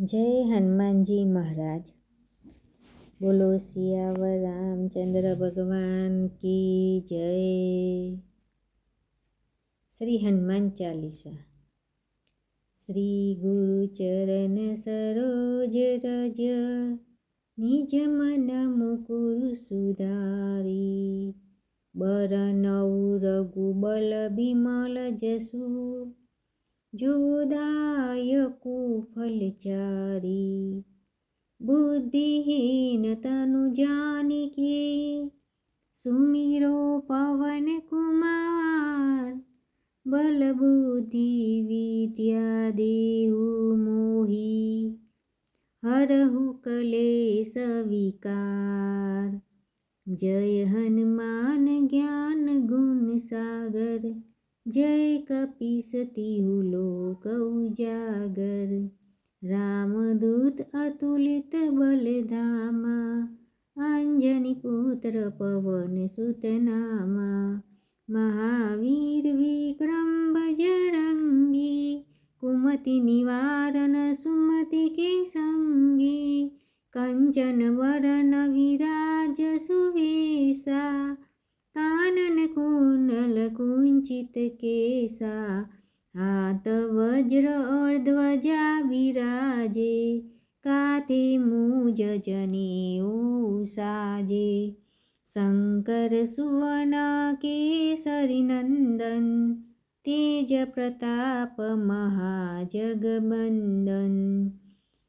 જય હનુમાનજી મહારાજ. બોલો સિયાવર રામચંદ્ર ભગવાન કી જય. શ્રી હનુમાન ચાલીસા. શ્રી ગુરુ ચરણ સરોજ રજ નિજ મન મુકુર સુધારી. બર નવ રઘુ બલ બિમલ જસુ जोदायकु फलचारी। बुद्धिहीन तनु जानिके, सुमिरो पवन कुमार बल बुद्धि विद्या देहु मोही, हरहु कले सविकार जय हनुमान ज्ञान गुण सागर। જય કપીસતી લોક ઉજાગર. રામદૂત અતુલિત બલધામા. અંજની પુત્ર પવન સુતનામા મહાવીર વિક્રમ બજરંગી. કુમતિ નિવારણ સુમતિ કે સંગી. કંચન વરણ વિરાજ સુવેશા. કાનન કુંડલ કુંચિત કેસા હાથ વજ્ર અર્ધ્વજા વિરાજે કાતે મુજ જનેऊ સાજે શંકર સુવન કેસરી નંદન તેજ પ્રતાપ મહાજગબંદન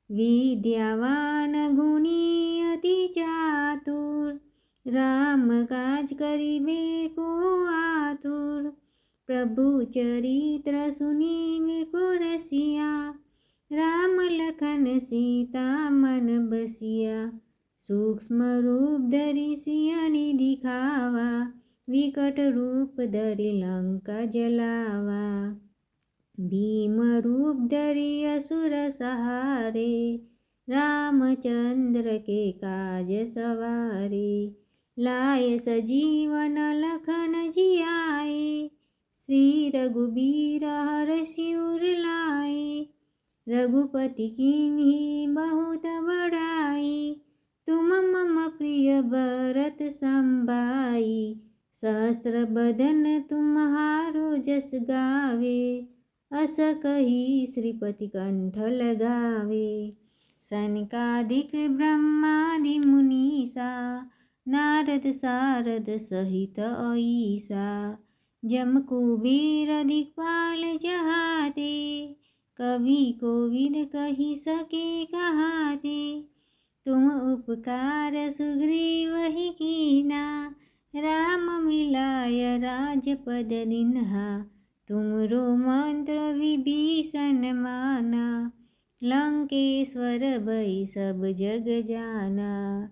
વિદ્યાવાન ગુણી અતિ ચાતુર राम काज करिबे को आतुर। प्रभु चरित्र सुनिबे को रसिया। राम लखन सीता मन बसिया। सूक्ष्म रूप धरि सियानी दिखावा। विकट रूप धरि लंका जलावा। भीम रूप धरि असुर सहारे। रामचंद्र के काज सवारे। લાય સજીવન લખન જિયાએ શ્રી રઘુબીર હર શિવર લાય રઘુપતિ કિન્હી बहुत बड़ाई तुम मम प्रिय भरत संभाई सहस्त्र बदन तुम्हारो जस गावे अस कही श्रीपति कंठ लगावे सनकादिक ब्रह्मादि मुनीसा नारद सारद सहित ईसा जम कुबेर दिक्पाल जहाते, कवि कोविद कही सके कहाते। तुम उपकार सुग्रीव ही कीना, राम मिलाय राजपद दिन्हा तुमरो मंत्र विभीषण माना, लंकेश्वर भई सब जग जाना।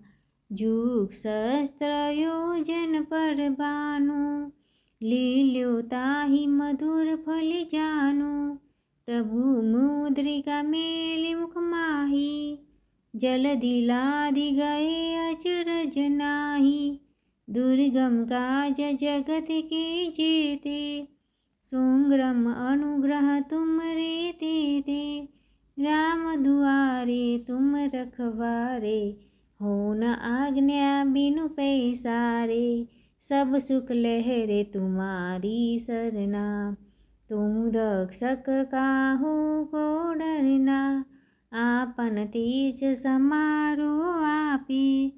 जुग शस्त्र योजन पर बानु लील्योताही मधुर फल जानो। प्रभु मुद्रिका मेल मुख माही, जल दिला दि गए अचरज नाही। दुर्गम काज जगत के जेते, सुंग्रम अनुग्रह तुम रे ते राम दुआरे तुम रखवारे હોન આજ્ઞા બિનુ પૈસા રે સબ સુખ લહેરે તુમારી સરના. તું રક્ષક કાહુ કો ડરના આપન તેજ સમારો આપી.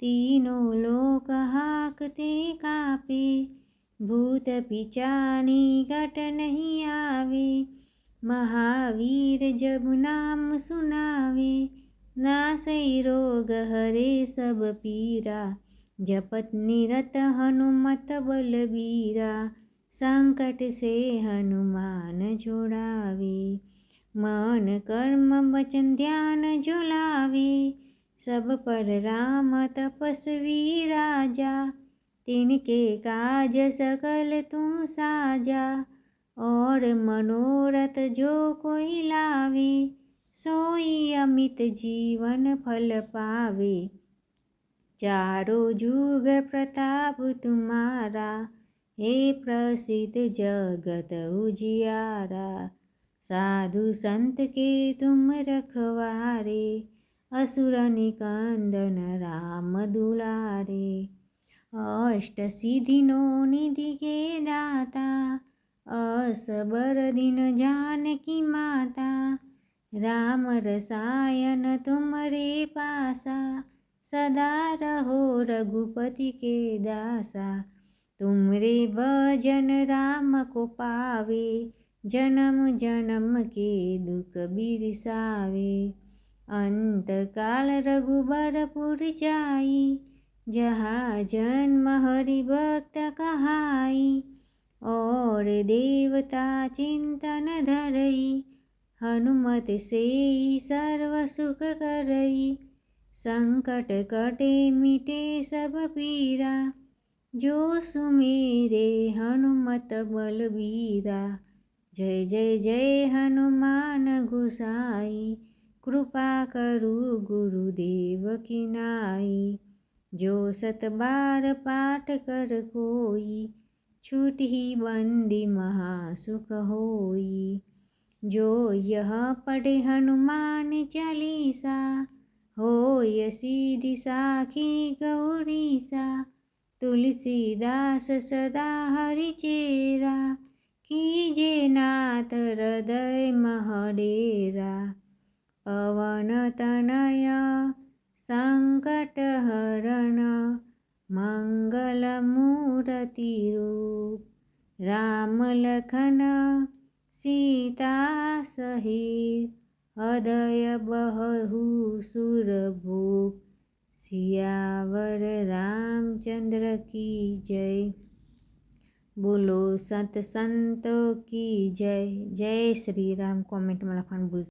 તીનો લોક હાક તે કાપે, ભૂત પિચાની ઘટ નહીં આવે. મહાવીર જબ નામ સુનાવે नासई रोग हरे सब पीरा, जपत निरत हनुमत बलबीरा, संकट से हनुमान जोड़ावे, मन कर्म वचन ध्यान झुलावे, सब पर राम तपस्वी राजा, तिनके काज सकल तुम साजा, और मनोरथ जो कोई लावे। સોઈ અમિત જીવન ફલ પાવે. ચારો જુગ પ્રતાપ તુમારા, હે પ્રસિદ્ધ જગત ઉજિયારા. સાધુ સંત કે તુમ રખવારે, અસુરની કંદન રામ દુલારે. અષ્ટ સિદ્ધિનો નિધિ કે દાતા, અસબર દિન જાનકી માતા. राम रसायन तुमरे पासा, सदा रहो रघुपति के दासा। तुमरे भजन राम को पावे, जन्म जन्म के दुख बिरसावे। अंत काल रघुबरपुर जाई, जहाँ जन्म हरि भक्त कहाई। और देवता चिंतन धरई हनुमत से सर्व सुख करई संकट कटे मिटे सब पीरा जो सुमेरे हनुमत बलबीरा जय जय जय हनुमान गोसाई कृपा करु गुरुदेव की नाई जो सत बार पाठ कर कोई छूट ही बंदी महासुख होई જો યહ પઢે હનુમાન ચાલીસા, હોય સીધી સાખી ગૌરીસા, તુલસીદાસ સદા હરિચેરા કીજે નાથ હૃદય મહડેરા. પવન તનય સંકટ હરણ મંગલ મૂર્તિરૂપ, રામ લખન सीता सहित हृदय बहु सुरभु। सियावर रामचंद्र की जय। बोलो सत संतों की जय। जय श्री राम कमेंट में लखन बोल